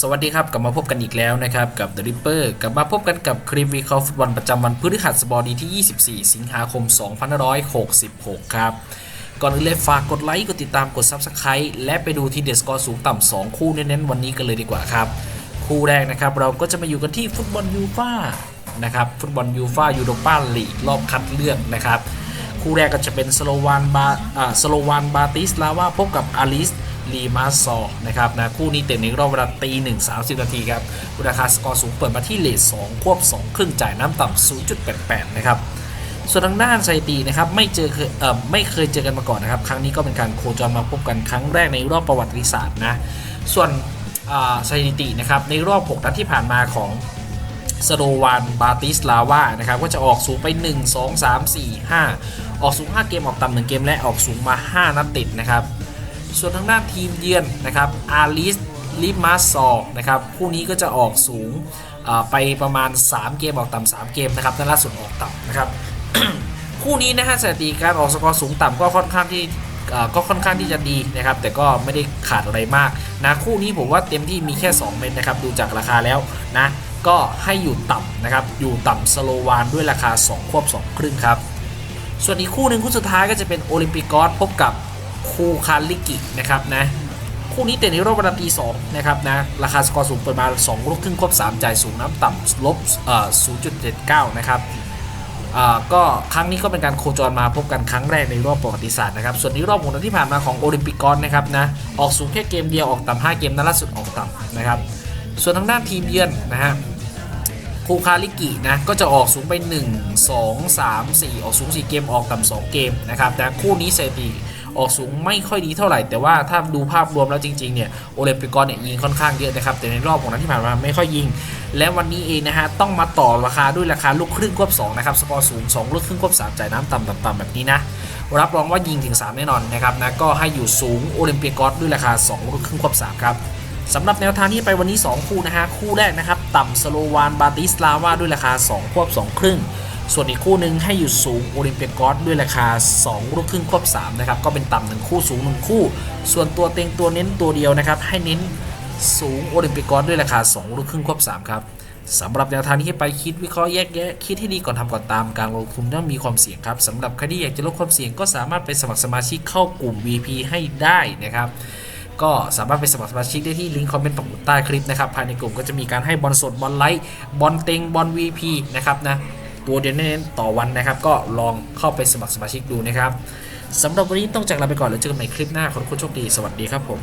สวัสดีครับ กลับมาพบกันอีกแล้วนะครับ กับ The Ripper กลับมาพบกันกับคลิปวิเคราะห์ฟุตบอลประจำวันพฤหัสบดีที่ 24 สิงหาคม 2566 ครับ ก่อนอื่นเลยฝากกดไลค์ กดติดตามกด Subscribe และไปดูที่เดสกอร์สูงต่ำ 2 คู่เน้นๆ วันนี้กันเลยดีกว่าครับ คู่แรกนะครับ เราก็จะมาอยู่กันที่ฟุตบอลยูฟ่านะครับฟุตบอลยูฟ่ายูโรปาลีกรอบคัดเลือกนะครับคู่แรกก็จะเป็นสโลวานบาอ่าสโลวานบาติสลาวาพบกับอาลิส ลีมาซอนะครับนะคู่นี้เตะในรอบเวลาตีหนึ่งสามสิบนาทีครับราคาสกอร์สูงเปิดมาที่เลทสองควบสองครึ่งจ่ายน้ำต่ำศูนย์จุดแปดแปดนะครับส่วนทางด้านสถิตินะครับไม่เจอเคยเอ่อไม่เคยเจอกันมาก่อนนะครับ ครั้งนี้ก็เป็นการโคจรมาพบกันครั้งแรกในรอบประวัติศาสตร์นะส่วนสถิตินะครับในรอบ 6 นัดที่ผ่านมาของสโลวานบาติสลาวานะครับก็จะออกสูงไป 1 2 3 4 5 ออกสูง 5 เกมออกต่ำ1เกมและออกสูงมา 5 นัดติดนะครับ ส่วนทางด้านทีมเยือนนะครับอาริสลิมาซอนะครับคู่นี้ก็จะออกสูงไปประมาณ 3 เกม ออกต่ำ3เกมนะครับนั่นล่าสุดออกต่ำนะครับคู่นี้นะฮะสถิติการออกสกอร์สูงต่ำก็ค่อนข้างที่ก็ค่อนข้างที่จะดีนะครับ แต่ก็ไม่ได้ขาดอะไรมากนะคู่นี้ผมว่าเต็มที่มีแค่ 2 เม็ดนะครับ ดูจากราคาแล้วนะก็ให้อยู่ต่ำนะครับ อยู่ต่ำสโลวานด้วยราคา 2 ควบ 2 ครึ่งครับ ส่วนอีกคู่หนึ่งคู่สุดท้ายก็จะเป็นโอลิมปิกอสพบกับ คูคาลิกินะครับนะคู่นี้เตะในรอบวันตีสองนะครับนะราคาสกอร์สูงเปิดมา2ลูกครึ่งควบ3 จ่ายสูงน้ำต่ำลบเอ่อ0.79 นะครับก็ครั้งนี้ก็เป็นการโคจรมาพบกันครั้งแรกในรอบประวัติศาสตร์นะครับ ส่วนในรอบหกนัดที่ผ่านมาของโอลิมปิกกอนนะครับนะออกสูงแค่เกมเดียวออกต่ำห้าเกมนัดล่าสุดออกต่ำนะครับ ส่วนทางด้านทีมเยือนนะฮะคูคาลิกินะก็จะออกสูงไป 1 2 3 4 ออกสูง 4 เกมออกต่ำ2เกมนะครับแต่คู่นี้เซตี ออกสูงไม่ค่อยดีเท่าไหร่ แต่ว่าถ้าดูภาพรวมแล้วจริงๆเนี่ยโอลิมปิกอนเนี่ยยิงค่อนข้างเยอะนะครับแต่ในรอบของนัดที่ผ่านมาไม่ค่อยยิง และวันนี้เองนะฮะต้องมาต่อราคาด้วยราคาลูกครึ่งควบ2นะครับสกอร์สูง2ลูกครึ่งควบ3จ่ายน้ำต่ำต่ำๆแบบนี้นะรับรองว่ายิงถึง 3 แน่นอนนะครับนะก็ให้อยู่สูงโอลิมปิกกอสด้วยราคา2ลูกครึ่งควบ3ครับสำหรับแนวทางที่ไปวันนี้ 2 คู่นะฮะคู่แรกนะครับ ต่ำสโลวานบาติสลาวาด้วยราคา 2 ควบ 2 ครึ่ง ส่วนอีกคู่หนึ่งให้อยู่สูงโอลิมเปียกอสด้วยราคา 2 ลูกครึ่งควบ3นะครับก็เป็นต่ำหนึ่งคู่สูงหนึ่งคู่ ส่วนตัวเต็งตัวเน้นตัวเดียวนะครับให้เน้นสูงโอลิมเปียกอสด้วยราคา 2 ลูกครึ่งควบ3ครับสำหรับแนวทางที่ไปคิดวิเคราะห์แยกแยะคิดให้ดีก่อนทำก่อนตามการลงทุนย่อมมีความเสี่ยงครับสำหรับใครที่อยากจะลดความเสี่ยงก็สามารถไปสมัครสมาชิกเข้ากลุ่ม VP ให้ได้นะครับก็สามารถไปสมัครสมาชิกได้ที่ลิงก์คอมเมนต์ปักหมุดใต้คลิปนะครับภายในกลุ่มก็จะมีการให้บอลสดบอลไลท์บอลเต็งบอล VP นะครับนะ ตัวเดียวเน้นๆต่อวันนะครับ ก็ลองเข้าไปสมัครสมาชิกดูนะครับสำหรับวันนี้ต้องจากลาไปก่อนแล้วเจอกันใหม่คลิปหน้าขอทุกคนโชคดีสวัสดีครับผม